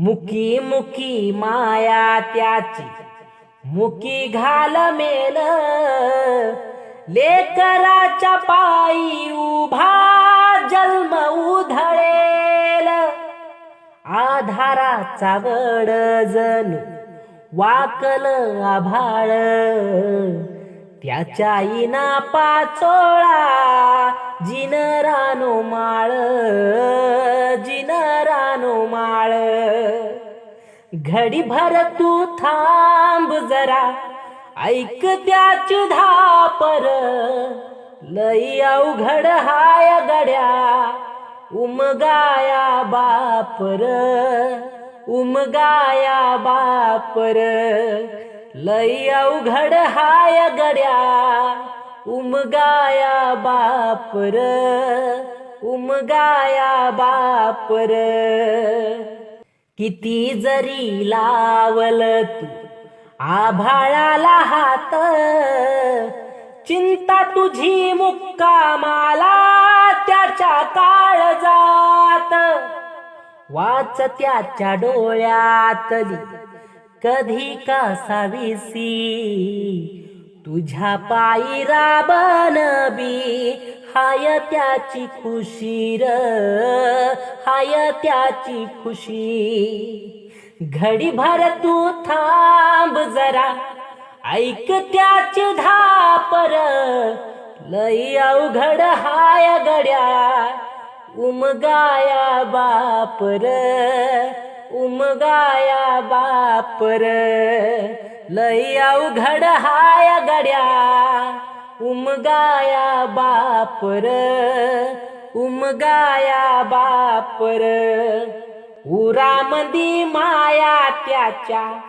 मुकी मुकी माया त्याची. मुकी घाल मेल. लेकराच्या पायी उभा जन्म उधळेल. आधाराचा वड जणू वाकल आभाळ. त्याच्या इना पाचोळा जिन रानो माळ. घडी भर तू थांब जरा. ऐक त्याची धापर लई अवघड हाय गड्या. उमगाया बापर. उमगाया बापर. लई अवघड हाय गड्या. उमगाया बापर. उमगाया बापर. किती जरी लावल तू आभाळाला हात चिंता तुझी मुक्कामाला त्याच्या काळ जात. वाच त्याच्या डोळ्यातली कधी का तुझ्या पायी राबन हाय त्याची खुशी र हाय त्याची खुशी. घडी भर तू थांब जरा ऐक त्याची धापर लई अवघड हाय गड्या उमगाया बापर उमगाया बापर. लई अवघड हाय गड्या. उमगाया बापर उमगाया बापर. उरामंदी माया त्याच्या